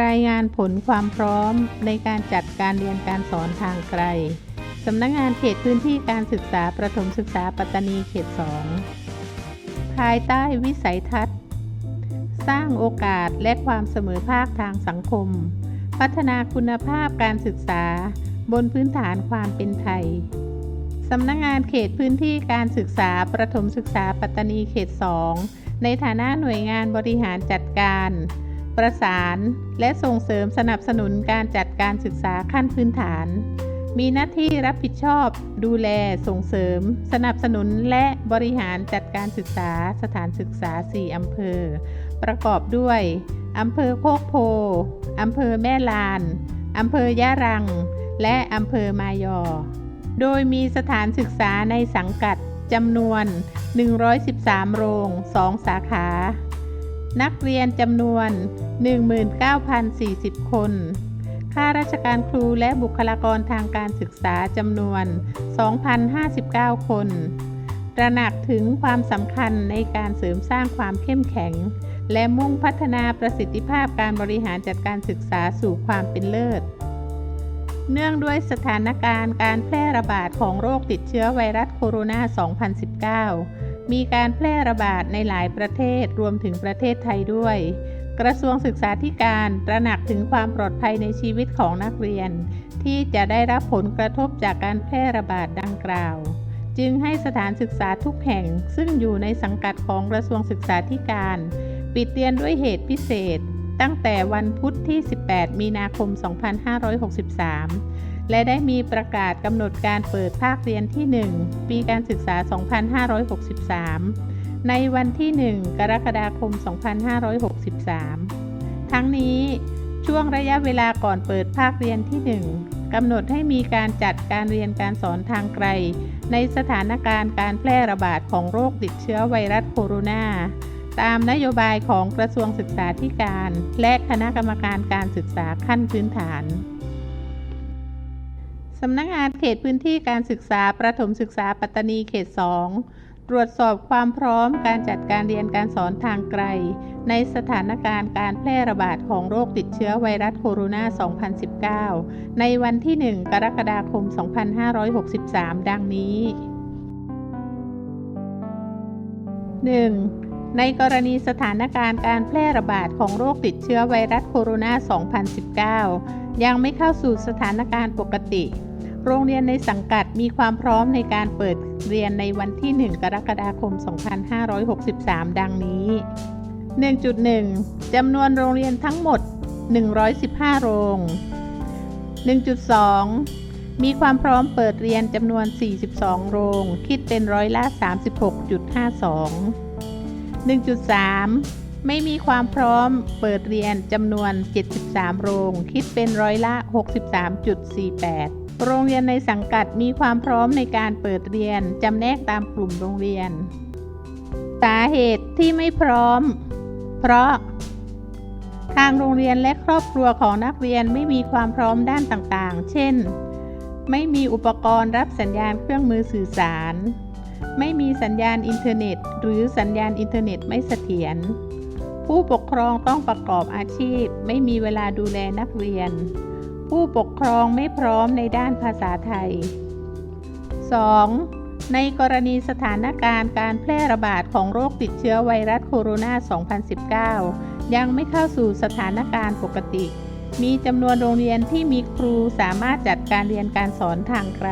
รายงานผลความพร้อมในการจัดการเรียนการสอนทางไกล สำนักงงานเขตพื้นที่การศึกษาประถมศึกษาปัตตานีเขต 2 ภายใต้วิสัยทัศน์ สร้างโอกาสและความเสมอภาคทางสังคม พัฒนาคุณภาพการศึกษาบนพื้นฐานความเป็นไทย สำนักงงานเขตพื้นที่การศึกษาประถมศึกษาปัตตานีเขต 2 ในฐานะหน่วยงานบริหารจัดการ ประสานและส่งเสริมสนับสนุนการจัดการศึกษาขั้นพื้นฐาน มีหน้าที่รับผิดชอบ ดูแลส่งเสริม สนับสนุนและบริหารจัดการศึกษาสถานศึกษา 4 อำเภอ ประกอบด้วย อำเภอโคกโพ อำเภอแม่ลาน อำเภอยะรัง และอำเภอมายอ โดยมีสถานศึกษาในสังกัดจำนวน 113 โรง 2 สาขา นักเรียนจำนวน 19,040 คน ข้าราชการครูและบุคลากรทางการศึกษาจำนวน 2,059 คน ตระหนักถึงความสำคัญในการเสริมสร้างความเข้มแข็ง และมุ่งพัฒนาประสิทธิภาพการบริหารจัดการศึกษาสู่ความเป็นเลิศ เนื่องด้วยสถานการณ์การแพร่ระบาดของโรคติดเชื้อไวรัสโคโรนา 2019 มีการแพร่ระบาดในหลายประเทศรวมถึงประเทศไทยด้วย กระทรวงศึกษาธิการตระหนักถึงความปลอดภัยในชีวิตของนักเรียน ที่จะได้รับผลกระทบจากการแพร่ระบาดดังกล่าว จึงให้สถานศึกษาทุกแห่งซึ่งอยู่ในสังกัดของกระทรวงศึกษาธิการ ปิดเรียนด้วยเหตุพิเศษ ตั้งแต่วันพุธที่ 18 มีนาคม 2563 และได้มีประกาศกำหนดการเปิดภาคเรียนที่ 1 ปีการศึกษา 2563 ในวันที่ 1 กรกฎาคม 2563 ทั้งนี้ช่วงระยะเวลาก่อนเปิดภาคเรียนที่ 1กำหนดให้มีการจัดการเรียนการสอนทางไกล ในสถานการณ์การแพร่ระบาดของโรคติดเชื้อไวรัสโคโรนาตามนโยบายของกระทรวงศึกษาธิการ และคณะกรรมการการศึกษาขั้นพื้นฐาน สำนักงงานเขตพื้นที่การศึกษาประถมศึกษาปัตตานีเขต 2 ตรวจสอบความพร้อมการจัดการเรียนการสอนทางไกล ในสถานการณ์การแพร่ระบาดของโรคติดเชื้อไวรัสโคโรนา 2019 ในวันที่ 1 กรกฎาคม 2563 ดังนี้ 1. ในกรณีสถานการณ์การแพร่ระบาดของโรคติดเชื้อไวรัสโคโรนา 2019 ยังไม่เข้าสู่สถานการณ์ปกติ โรงเรียนในสังกัดมีความพร้อมในการเปิดเรียนในวันที่ 1 กรกฎาคม 2563 ดังนี้ 1.1 จำนวนโรงเรียนทั้งหมด 115 โรง 1.2 มีความพร้อมเปิดเรียนจำนวน 42 โรง คิดเป็นร้อยละ 36.52 1.3 ไม่มีความพร้อมเปิดเรียนจำนวน 73 โรง คิดเป็นร้อยละ 63.48 โรงเรียนในสังกัดมีความพร้อมในการเปิดเรียน จำแนกตามกลุ่มโรงเรียน สาเหตุที่ไม่พร้อม เพราะ ทางโรงเรียนและครอบครัวของนักเรียนไม่มีความพร้อมด้านต่างๆ เช่น ไม่มีอุปกรณ์รับสัญญาณเครื่องมือสื่อสาร ไม่มีสัญญาณอินเทอร์เน็ต หรือสัญญาณอินเทอร์เน็ตไม่เสถียร ผู้ปกครองต้องประกอบอาชีพ ไม่มีเวลาดูแลนักเรียน ผู้ปกครองไม่พร้อมในด้านภาษาไทย 2. ในกรณีสถานการณ์การแพร่ระบาดของโรคติดเชื้อไวรัสโคโรนา 2019 ยังไม่เข้าสู่สถานการณ์ปกติ มีจำนวนโรงเรียนที่มีครูสามารถจัดการเรียนการสอนทางไกล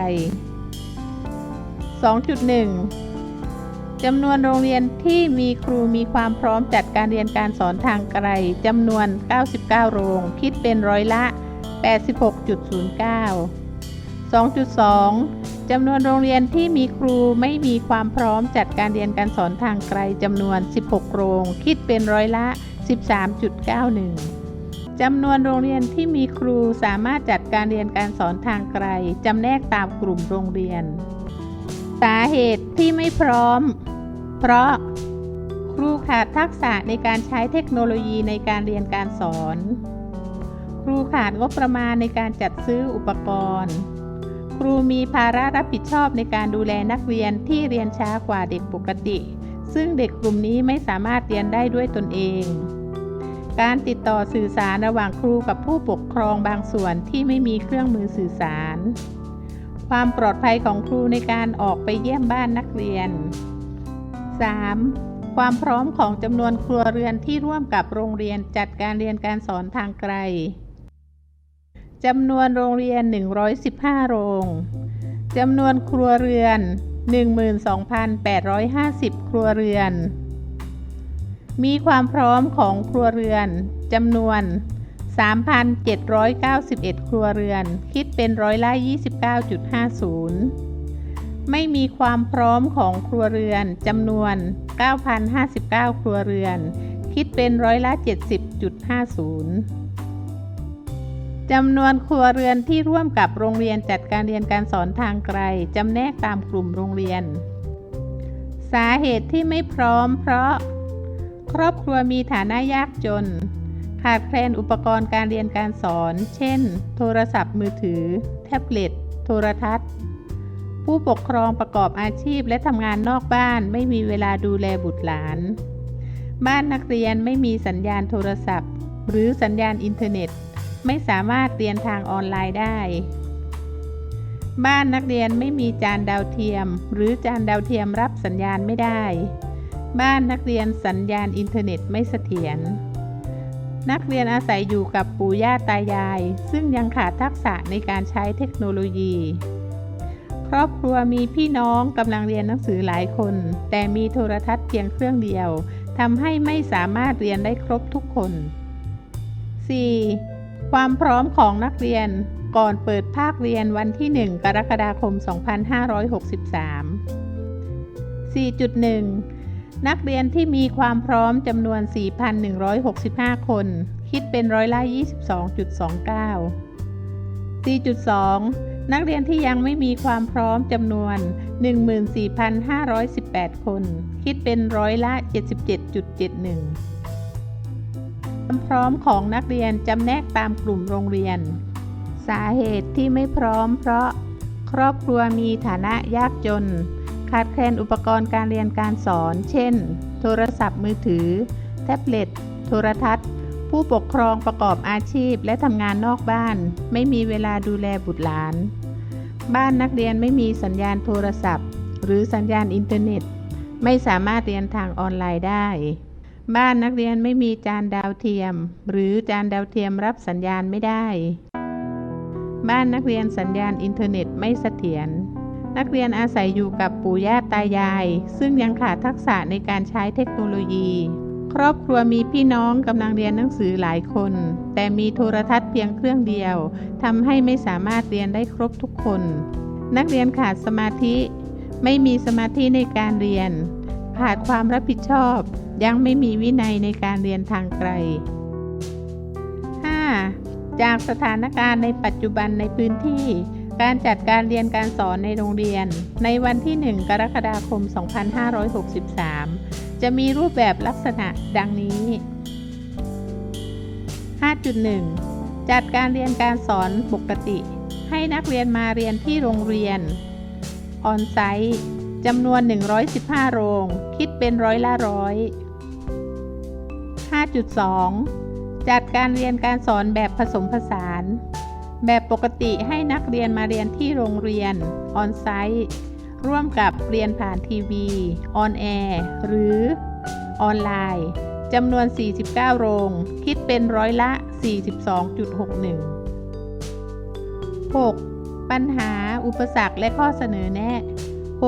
2.1 จำนวนโรงเรียนที่มีครูมีความพร้อมจัดการเรียนการสอนทางไกลจำนวน 99 โรง คิดเป็นร้อยละ 86.09 2.2 จำนวนโรงเรียนที่มีครูไม่มีความพร้อมจัดการเรียนการสอนทางไกลจำนวน 16 โรง คิดเป็นร้อยละ 13.91 จำนวนโรงเรียนที่มีครูสามารถจัดการเรียนการสอนทางไกล จำแนกตามกลุ่มโรงเรียน สาเหตุที่ไม่พร้อม เพราะครูขาดทักษะในการใช้เทคโนโลยีในการเรียนการสอน ครูขาดงบประมาณในการจัดซื้ออุปกรณ์ ครูมีภาระรับผิดชอบในการดูแลนักเรียนที่เรียนช้ากว่าเด็กปกติ ซึ่งเด็กกลุ่มนี้ไม่สามารถเรียนได้ด้วยตนเอง การติดต่อสื่อสารระหว่างครูกับผู้ปกครองบางส่วนที่ไม่มีเครื่องมือสื่อสาร ความปลอดภัยของครูในการออกไปเยี่ยมบ้านนักเรียน 3. ความพร้อมของจำนวนครัวเรือนที่ร่วมกับโรงเรียนจัดการเรียนการสอนทางไกล จำนวนโรงเรียน 115 โรง จำนวนครัวเรือน 12,850 ครัวเรือน มีความพร้อมของครัวเรือนจำนวน 3,791 ครัวเรือน คิดเป็นร้อยละ 29.50 ไม่มีความพร้อมของครัวเรือนจำนวน 9,059 ครัวเรือน คิดเป็นร้อยละ 70.50 จำนวนครัวเรือนที่ร่วมกับโรงเรียนจัดการเรียนการสอนทางไกลจำแนกตามกลุ่มโรงเรียน สาเหตุที่ไม่พร้อม เพราะ ครอบครัวมีฐานะยากจน ขาดแคลนอุปกรณ์การเรียนการสอน เช่น โทรศัพท์มือถือ แท็บเล็ต โทรทัศน์ ผู้ปกครองประกอบอาชีพและทำงานนอกบ้านไม่มีเวลาดูแลบุตรหลาน บ้านนักเรียนไม่มีสัญญาณโทรศัพท์ หรือสัญญาณอินเทอร์เน็ต ไม่สามารถเรียนทางออนไลน์ได้ บ้านนักเรียนไม่มีจานดาวเทียม หรือจานดาวเทียมรับสัญญาณไม่ได้ บ้านนักเรียนสัญญาณอินเทอร์เน็ตไม่เสถียร นักเรียนอาศัยอยู่กับปู่ย่าตายาย ซึ่งยังขาดทักษะในการใช้เทคโนโลยี ครอบครัวมีพี่น้องกำลังเรียนหนังสือหลายคน แต่มีโทรทัศน์เพียงเครื่องเดียวทำให้ไม่สามารถเรียนได้ครบทุกคน 4. ความพร้อมของนักเรียนก่อนเปิดภาคเรียนวันที่ 1 กรกฎาคม 2563 4.1 นักเรียนที่มีความพร้อมจำนวน 4,165 คน คิดเป็นร้อยละ 22.29 4.2 นักเรียนที่ยังไม่มีความพร้อมจำนวน 14,518 คน คิดเป็นร้อยละ 77.71 พร้อมของนักเรียนจำแนกตามกลุ่มโรงเรียน สาเหตุที่ไม่พร้อม เพราะครอบครัวมีฐานะยากจน ขาดแคลนอุปกรณ์การเรียนการสอน เช่น โทรศัพท์มือถือ แท็บเล็ต โทรทัศน์ ผู้ปกครองประกอบอาชีพและทำงานนอกบ้าน ไม่มีเวลาดูแลบุตรหลาน บ้านนักเรียนไม่มีสัญญาณโทรศัพท์ หรือสัญญาณอินเทอร์เน็ต ไม่สามารถเรียนทางออนไลน์ได้ บ้านนักเรียนไม่มีจานดาวเทียม หรือจานดาวเทียมรับสัญญาณไม่ได้ บ้านนักเรียนสัญญาณอินเทอร์เน็ตไม่เสถียรนักเรียนอาศัยอยู่กับปู่ย่าตายาย ซึ่งยังขาดทักษะในการใช้เทคโนโลยี ครอบครัวมีพี่น้องกำลังเรียนหนังสือหลายคน แต่มีโทรทัศน์เพียงเครื่องเดียวทำให้ไม่สามารถเรียนได้ครบทุกคน นักเรียนขาดสมาธิ ไม่มีสมาธิในการเรียน ขาดความรับผิดชอบ ยังไม่มีวินัยในการเรียนทางไกล 5. จากสถานการณ์ในปัจจุบันในพื้นที่ การจัดการเรียนการสอนในโรงเรียน ในวันที่ 1 กรกฎาคม 2563 จะมีรูปแบบลักษณะดังนี้ 5.1 จัดการเรียนการสอนปกติ ให้นักเรียนมาเรียนที่โรงเรียน ออนไซต์ จำนวน 115 โรง คิดเป็นร้อยละร้อย 5.2 จัดการเรียนการสอนแบบผสมผสาน แบบปกติให้นักเรียนมาเรียนที่โรงเรียน ออนไซต์ร่วมกับเรียนผ่านทีวี ออนแอร์ หรือออนไลน์จำนวน 49 โรง คิดเป็นร้อยละ 42.61 6. ปัญหา อุปสรรคและข้อเสนอแนะ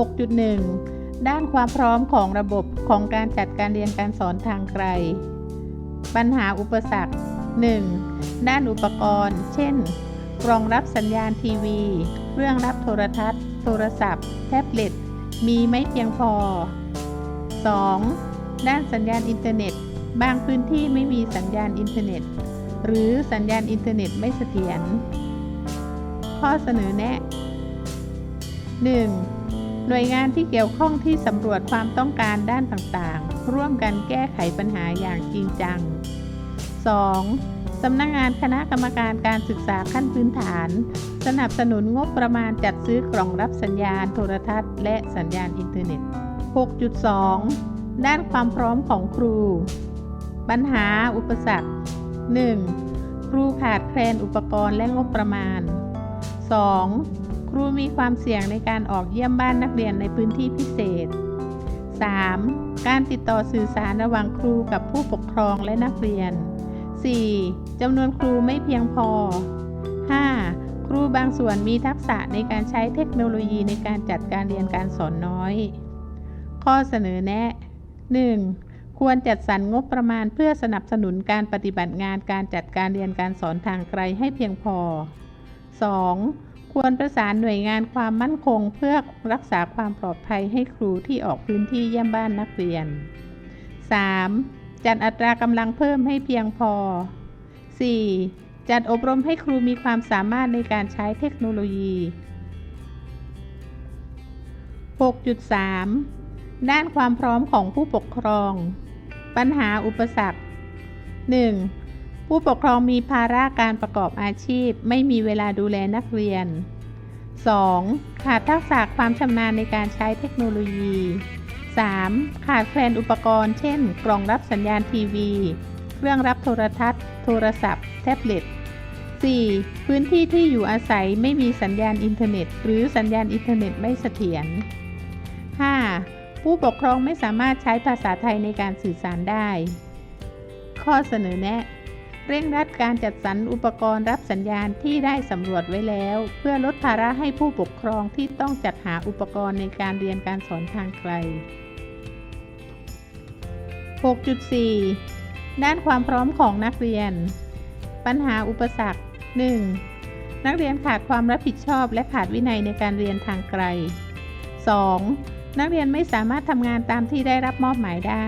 6.1 ด้านความพร้อมของระบบของการจัดการเรียนการสอนทางไกล ปัญหาอุปสรรค 1. ด้านอุปกรณ์ เช่น รองรับสัญญาณทีวี เครื่องรับโทรทัศน์ โทรศัพท์ แท็บเล็ต มีไม่เพียงพอ 2. ด้านสัญญาณอินเทอร์เน็ต บางพื้นที่ไม่มีสัญญาณอินเทอร์เน็ต หรือสัญญาณอินเทอร์เน็ตไม่เสถียร ข้อเสนอแนะ 1. หน่วยงานที่เกี่ยวข้องที่สำรวจความต้องการด้านต่างๆ ร่วมกันแก้ไขปัญหาอย่างจริงจัง 2. สำนักงงานคณะกรรมการการศึกษาขั้นพื้นฐาน สนับสนุนงบประมาณจัดซื้อกล่องรับสัญญาณโทรทัศน์ และสัญญาณอินเทอร์เน็ต 6.2 ด้านความพร้อมของครู ปัญหาอุปสรรค 1. ครูขาดแคลนอุปกรณ์และงบประมาณ 2. ครูมีความเสี่ยงในการออกเยี่ยมบ้านนักเรียนในพื้นที่พิเศษ 3. การติดต่อสื่อสารระหว่างครูกับผู้ปกครองและนักเรียน 4. จำนวนครูไม่เพียงพอ 5. ครูบางส่วนมีทักษะในการใช้เทคโนโลยีในการจัดการเรียนการสอนน้อย ข้อเสนอแนะ 1. ควรจัดสรรงบประมาณเพื่อสนับสนุนการปฏิบัติงานการจัดการเรียนการสอนทางไกลให้เพียงพอ 2. ควรประสานหน่วยงานความมั่นคงเพื่อรักษาความปลอดภัยให้ครูที่ออกพื้นที่เยี่ยมบ้านนักเรียน 3. จัดอัตรากำลังเพิ่มให้เพียงพอ 4. จัดอบรมให้ครูมีความสามารถในการใช้เทคโนโลยี 6.3 ด้านความพร้อมของผู้ปกครอง ปัญหาอุปสรรค 1. ผู้ปกครองมีภาระการประกอบอาชีพ ไม่มีเวลาดูแลนักเรียน 2. ขาดทักษะความชำนาญในการใช้เทคโนโลยี 3. ขาดแคลนอุปกรณ์ เช่น กล่องรับสัญญาณทีวี เครื่องรับโทรทัศน์ โทรศัพท์ แท็บเล็ต 4. พื้นที่ที่อยู่อาศัยไม่มีสัญญาณอินเทอร์เน็ต หรือสัญญาณอินเทอร์เน็ตไม่เสถียร 5. ผู้ปกครองไม่สามารถใช้ภาษาไทยในการสื่อสารได้ ข้อเสนอแนะ เร่งรัดการจัดสรรอุปกรณ์รับสัญญาณที่ได้สำรวจไว้แล้ว เพื่อลดภาระให้ผู้ปกครองที่ต้องจัดหาอุปกรณ์ในการเรียนการสอนทางไกล 6.4 ด้านความพร้อมของนักเรียน ปัญหาอุปสรรค 1. นักเรียนขาดความรับผิดชอบและขาดวินัยในการเรียนทางไกล 2. นักเรียนไม่สามารถทำงานตามที่ได้รับมอบหมายได้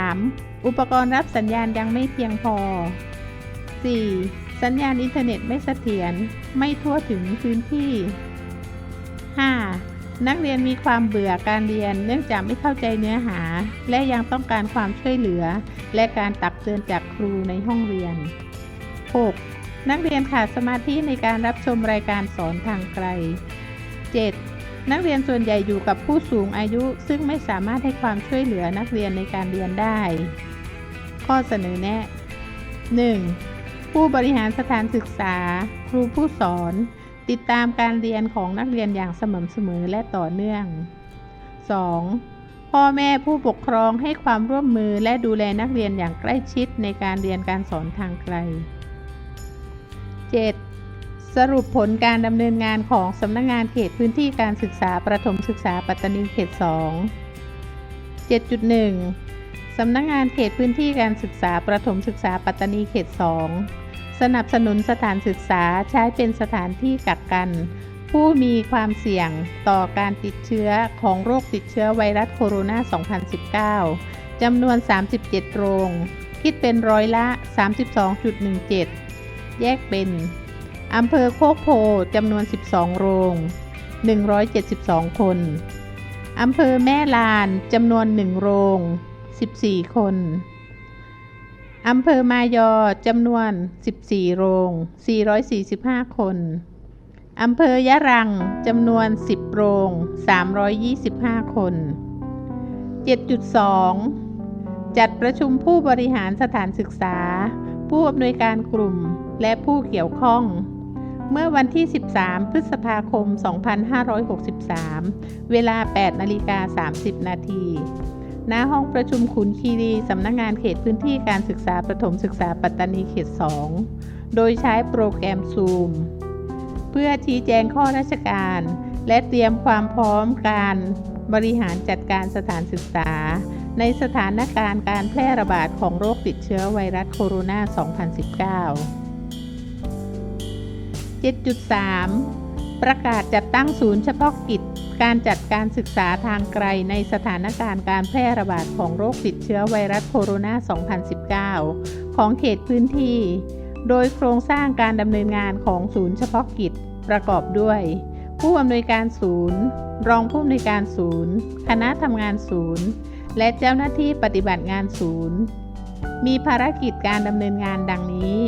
3. อุปกรณ์รับสัญญาณยังไม่เพียงพอ 4. สัญญาณอินเทอร์เน็ตไม่เสถียรไม่ทั่วถึงพื้นที่ 5. นักเรียนมีความเบื่อการเรียนเนื่องจากไม่เข้าใจเนื้อหา และยังต้องการความช่วยเหลือ และการตักเตือนจากครูในห้องเรียน 6. นักเรียนขาดสมาธิในการรับชมรายการสอนทางไกล 7. นักเรียนส่วนใหญ่อยู่กับผู้สูงอายุ ซึ่งไม่สามารถให้ความช่วยเหลือนักเรียนในการเรียนได้ ข้อเสนอแนะ 1. ผู้บริหารสถานศึกษา ครูผู้สอน ติดตามการเรียนของนักเรียนอย่างสม่ำเสมอและต่อเนื่อง 2. พ่อแม่ผู้ปกครองให้ความร่วมมือและดูแลนักเรียนอย่างใกล้ชิดในการเรียนการสอนทางไกล 7. สรุปผลการดำเนินงานของสำนักงงานเขตพื้นที่การศึกษาประถมศึกษาปัตตานีเขต 2 7.1 สำนักงงานเขตพื้นที่การศึกษาประถมศึกษาปัตตานีเขต 2 สนับสนุนสถานศึกษาใช้เป็นสถานที่กักกัน ผู้มีความเสี่ยงต่อการติดเชื้อของโรคติดเชื้อไวรัสโคโรนา 2019 จำนวน 37 โรง คิดเป็นร้อยละ 32.17 แยกเป็น อำเภอโคกโพจำนวน 12 โรง 172 คน อำเภอแม่ลานจำนวน 1 โรง 14 คน อำเภอมายอจำนวน 14 โรง 445 คน อำเภอยะรังจำนวน 10 โรง 325 คน 7.2 จัดประชุมผู้บริหารสถานศึกษา ผู้อำนวยการกลุ่มและผู้เกี่ยวข้อง เมื่อวันที่ 13 พฤษภาคม 2563 เวลา 8 นาฬิกา 30 นาทีณห้องประชุมขุนคีรีสำนักงงานเขตพื้นที่การศึกษาประถมศึกษาปัตตานีเขต 2 โดยใช้โปรแกรม Zoom เพื่อชี้แจงข้อราชการ และเตรียมความพร้อมการบริหารจัดการสถานศึกษา ในสถานการณ์การแพร่ระบาดของโรคติดเชื้อไวรัสโคโรนา 2019 7.3 ประกาศจัดตั้งศูนย์เฉพาะกิจ การจัดการศึกษาทางไกลในสถานการณ์การแพร่ระบาดของโรคติดเชื้อไวรัสโคโรนา 2019 ของเขตพื้นที่ โดยโครงสร้างการดำเนินงานของศูนย์เฉพาะกิจประกอบด้วย ผู้อำนวยการศูนย์ รองผู้อำนวยการศูนย์ คณะทำงานศูนย์ และเจ้าหน้าที่ปฏิบัติงานศูนย์ มีภารกิจการดำเนินงานดังนี้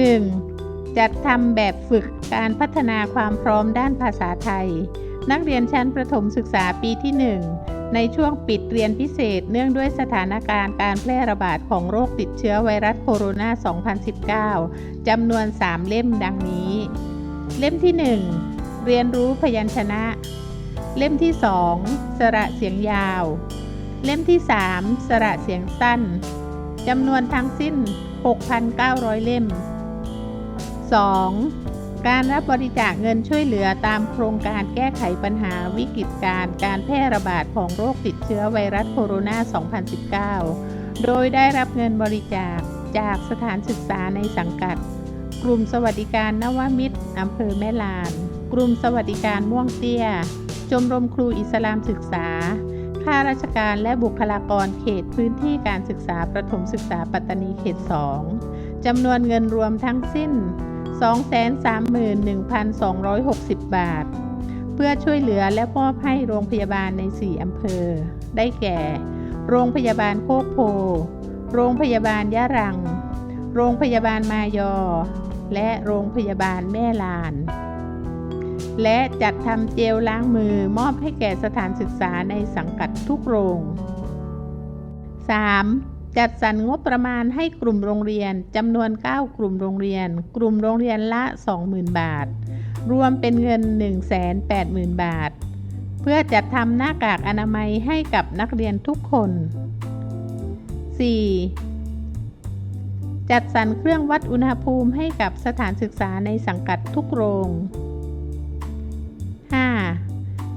1. จัดทำแบบฝึกการพัฒนาความพร้อมด้านภาษาไทย นักเรียนชั้นประถมศึกษาปีที่ 1 ในช่วงปิดเรียนพิเศษเนื่องด้วยสถานการณ์การแพร่ระบาดของโรคติดเชื้อไวรัสโคโรนา 2019 จำนวน 3 เล่มดังนี้ เล่มที่ 1 เรียนรู้พยัญชนะ เล่มที่ 2 สระเสียงยาว เล่มที่ 3 สระเสียงสั้นจำนวนทั้งสิ้น 6,900 เล่ม 2. การรับบริจาคเงินช่วยเหลือตามโครงการแก้ไขปัญหาวิกฤตการณ์การแพร่ระบาดของโรคติดเชื้อไวรัสโคโรนา 2019 โดยได้รับเงินบริจาคจากสถานศึกษาในสังกัด กลุ่มสวัสดิการนวมิตรอำเภอแม่ลาน กลุ่มสวัสดิการม่วงเตี้ยชมรมครูอิสลามศึกษา ข้าราชการและบุคลากรเขตพื้นที่การศึกษาประถมศึกษาปัตตานีเขต 2จำนวนเงินรวมทั้งสิ้น 231,260 บาท เพื่อช่วยเหลือและมอบให้โรงพยาบาลใน 4 อำเภอ ได้แก่ โรงพยาบาลโคกโพ โรงพยาบาลยะรัง โรงพยาบาลมายอ และโรงพยาบาลแม่ลาน และจัดทำเจลล้างมือมอบให้แก่สถานศึกษาในสังกัดทุกโรง 3. จัดสรรงบประมาณให้กลุ่มโรงเรียนจำนวน 9 กลุ่มโรงเรียน กลุ่มโรงเรียนละ 20,000 บาท รวมเป็นเงิน 180,000 บาท เพื่อจัดทำหน้ากากอนามัยให้กับนักเรียนทุกคน 4. จัดสรรเครื่องวัดอุณหภูมิให้กับสถานศึกษาในสังกัดทุกโรง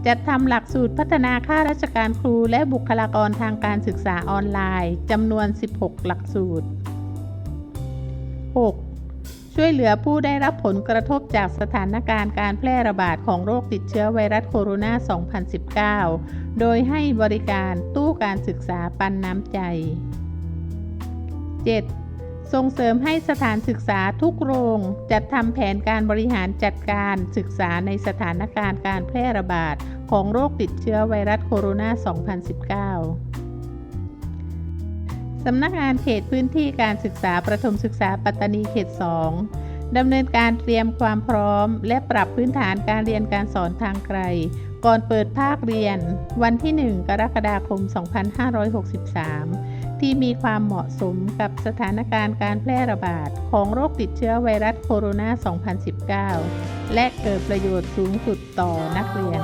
จัดทำหลักสูตรพัฒนาข้าราชการครูและบุคลากรทางการศึกษาออนไลน์จำนวน 16 หลักสูตร 6. ช่วยเหลือผู้ได้รับผลกระทบจากสถานการณ์การแพร่ระบาดของโรคติดเชื้อไวรัสโคโรนา 2019 โดยให้บริการตู้การศึกษาปันน้ำใจ 7. ส่งเสริมให้สถานศึกษาทุกโรง จัดทำแผนการบริหารจัดการศึกษาในสถานการณ์การแพร่ระบาด ของโรคติดเชื้อไวรัสโคโรนา 2019 สำนักงานเขตพื้นที่การศึกษาประถมศึกษาปัตตานีเขต 2 ดำเนินการเตรียมความพร้อม และปรับพื้นฐานการเรียนการสอนทางไกล ก่อนเปิดภาคเรียน วันที่ 1 กรกฎาคม 2563 ที่มีความเหมาะสมกับสถานการณ์การแพร่ระบาดของโรคติดเชื้อไวรัสโคโรนา 2019 และเกิดประโยชน์สูงสุดต่อนักเรียน